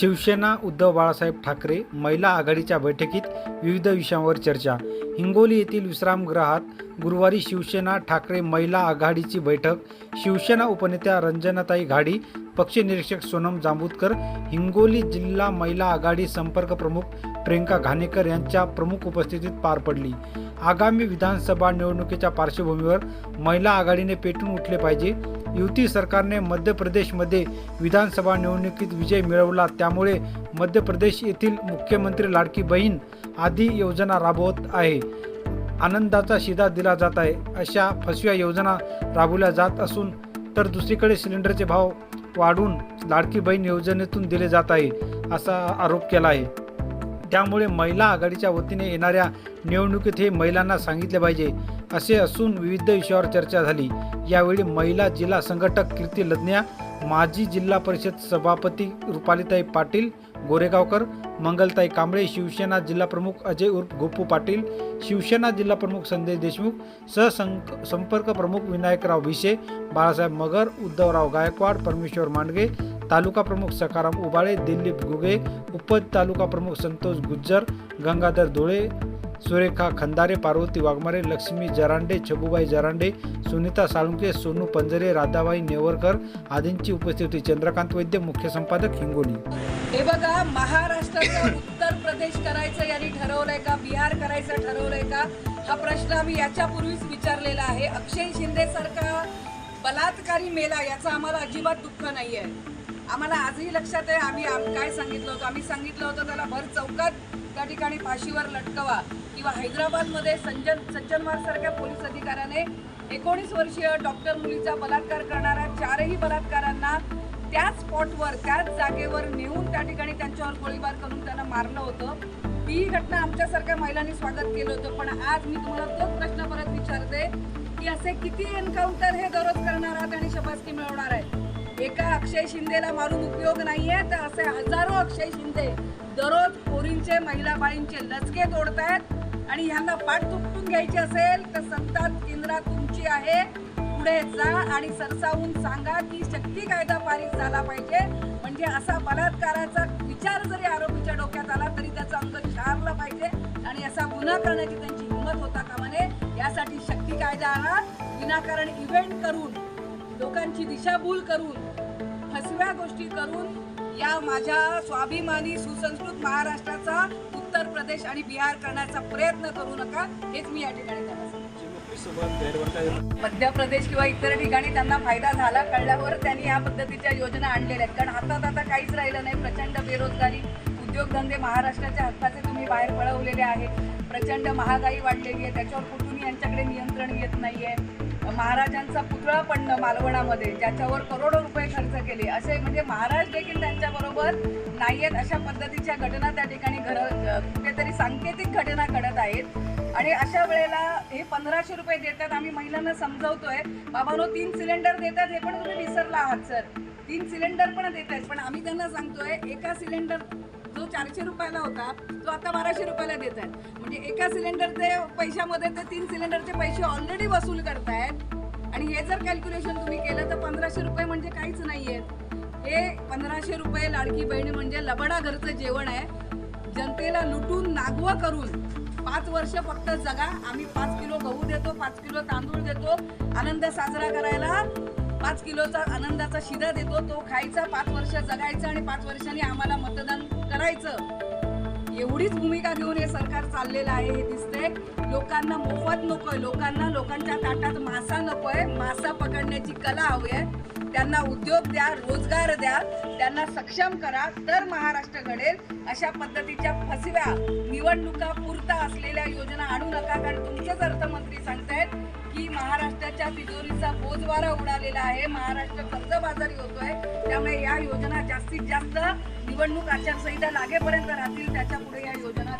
शिवसेना उद्धव बाळासाहेब ठाकरे महिला आघाडीच्या बैठकीत विविध विषयांवर चर्चा. हिंगोली येथील विश्रामगृहात गुरुवारी शिवसेना ठाकरे महिला आघाडीची बैठक शिवसेना उपनेत्या रंजनाताई घाडी पक्षनिरीक्षक सोनम जांबूतकर हिंगोली जिल्हा महिला आघाडी संपर्क प्रमुख प्रियंका घाणेकर यांच्या प्रमुख उपस्थितीत पार पडली. आगामी विधानसभा निवडणुकीच्या पार्श्वभूमीवर महिला आघाडीने पेटून उठले पाहिजे. युती सरकारने मध्य प्रदेशमध्ये विधानसभा निवडणुकीत विजय मिळवला त्यामुळे मध्य प्रदेश येथील मुख्यमंत्री लाडकी बहीण आदी योजना राबवत आहे. आनंदाचा शिदा दिला जात आहे अशा फसव्या योजना राबवल्या जात असून तर दुसरीकडे सिलेंडरचे भाव वाढून लाडकी बहीण योजनेतून दिले जात आहे असा आरोप केला आहे. त्यामुळे महिला आघाडीच्या वतीने येणाऱ्या निवडणुकीत हे महिलांना सांगितले पाहिजे. असे असून विविध विषयावर चर्चा झाली. यावेळी महिला जिल्हा संघटक कीर्ती लज्ञा माजी जिल्हा परिषद सभापती रुपालीताई पाटील गोरेगावकर मंगलताई कांबळे शिवसेना जिल्हा प्रमुख अजय उर्फ गोपू पाटील शिवसेना जिल्हा प्रमुख संदेश देशमुख सहसंक संपर्क प्रमुख विनायकराव भिसे बाळासाहेब मगर उद्धवराव गायकवाड परमेश्वर मांडगे तालुका प्रमुख सकाराम उबाळे दिलीप गुगे उपतालुका प्रमुख संतोष गुज्जर गंगाधर धुळे सुरेखा खंदारे पार्वती वाघमारे लक्ष्मी जरांडे छबुबाई जरांडे सुनीता साळुंके सोनू पंजरे राधाबाई नेवरकर आदींची उपस्थिती. चंद्रकांत वैद्य मुख्य संपादक हिंगोली. हे बघा महाराष्ट्राचं उत्तर प्रदेश करायचं यांनी ठरवलंय का? बिहार करायचं ठरवलंय का? हा प्रश्न आम्ही याच्यापूर्वीच विचारलेला आहे. अक्षय शिंदे सारखा बलात्कारी मेला याचा आम्हाला अजिबात दुःख नाही आहे आम्हाला आजही लक्षात आहे आम्ही आम- काय सांगितलं होतं? आम्ही सांगितलं होतं त्याला भर चौकात त्या ठिकाणी फाशीवर लटकवा. किंवा हैदराबादमध्ये संजन सज्जनवारसारख्या पोलीस अधिकाऱ्याने एकोणीस वर्षीय डॉक्टर मुलीचा बलात्कार करणाऱ्या चारही बलात्कारांना त्याच स्पॉटवर त्याच जागेवर नेऊन त्या ठिकाणी त्यांच्यावर गोळीबार करून त्यांना मारलं होतं. ही घटना आमच्यासारख्या महिलांनी स्वागत केलं होतं. पण आज मी तुम्हाला तोच प्रश्न परत विचारते की असे किती एन्काउंटर हे दररोज करणार आहात आणि शबासकी मिळवणार आहे एका अक्षय शिंदेला मारून उपयोग नाहीये तर असे हजारो अक्षय शिंदे दररोज पोरींचे महिला बाळींचे लचके तोडतायत आणि ह्यांना पाठ तुटून घ्यायची असेल तर सत्ता केंद्रात तुमची आहे. पुढे जा आणि सरसावून सांगा की शक्ती कायदा पारित झाला पाहिजे. म्हणजे असा बलात्काराचा विचार जरी आरोपीच्या डोक्यात आला तरी त्याचं अंग शारलं पाहिजे. आणि असा गुन्हा करण्याची त्यांची हिंमत होता का नये यासाठी शक्ती कायदा आणा विनाकारण इव्हेंट करून लोकांची दिशाभूल करून फसव्या गोष्टी करून या माझ्या स्वाभिमानी सुसंस्कृत महाराष्ट्राचा उत्तर प्रदेश आणि बिहार करण्याचा प्रयत्न करू नका हेच मी या ठिकाणी मध्य प्रदेश किंवा इतर ठिकाणी त्यांना फायदा झाला कळल्यावर त्यांनी या पद्धतीच्या योजना आणलेल्या आहेत. कारण हातात आता काहीच राहिलं नाही प्रचंड बेरोजगारी उद्योगधंदे महाराष्ट्राच्या हक्काचे तुम्ही बाहेर पळवलेले आहे. प्रचंड महागाई वाढलेली आहे त्याच्यावर कुठूनही यांच्याकडे नियंत्रण येत आहे महाराजांचा पुतळा पडणं मालवणामध्ये ज्याच्यावर करोडो रुपये खर्च केले. असे म्हणजे महाराज देखील त्यांच्याबरोबर नाही आहेत अशा पद्धतीच्या घटना त्या ठिकाणी घड कुठेतरी सांकेतिक घटना घडत आहेत. आणि अशा वेळेला हे पंधराशे रुपये देतात आम्ही महिलांना समजवतोय. बाबानो तीन सिलेंडर देतात हे पण तुम्ही विसरला आहात सर. तीन सिलेंडर पण देत आहेत पण आम्ही त्यांना सांगतोय एका सिलेंडर जो चारशे रुपयाला होता तो आता बाराशे रुपयाला देत आहेत. म्हणजे एका सिलेंडरचे पैशामध्ये ते तीन सिलेंडरचे पैसे ऑलरेडी वसूल करतायत. आणि हे जर कॅल्क्युलेशन तुम्ही केलं तर पंधराशे रुपये म्हणजे काहीच नाही आहेत हे पंधराशे रुपये लाडकी बहिणी म्हणजे लबडा घरचं जेवण आहे. जनतेला लुटून नागवं करून पाच वर्ष फक्त जगा. आम्ही पाच किलो गहू देतो पाच किलो तांदूळ देतो. आनंद साजरा करायला पाच किलोचा आनंदाचा शिदा देतो. तो खायचा पाच वर्ष जगायचा आणि पाच वर्षांनी आम्हाला मतदान करायचं. एवढीच भूमिका घेऊन हे सरकार चाललेलं आहे हे दिसतंय. लोकांना मोफत नकोय. लोकांना लोकांच्या ताटात मासा नकोय. मासा पकडण्याची कला हवी आहे. त्यांना उद्योग द्या रोजगार द्या त्यांना सक्षम करा. तर महाराष्ट्र घडेल. अशा पद्धतीच्या फसव्या निवडणुका पुरता असलेल्या योजना आणू नका. कारण तुमचेच अर्थमंत्री सांगतायत की महाराष्ट्राच्या तिजोरीचा बोजवारा उडालेला आहे. महाराष्ट्र कर्जबाजारी होतोय. त्यामुळे या योजना जास्तीत जास्त निवडणूक आचारसंहिता लागेपर्यंत राहतील. त्याच्या पुढे या योजना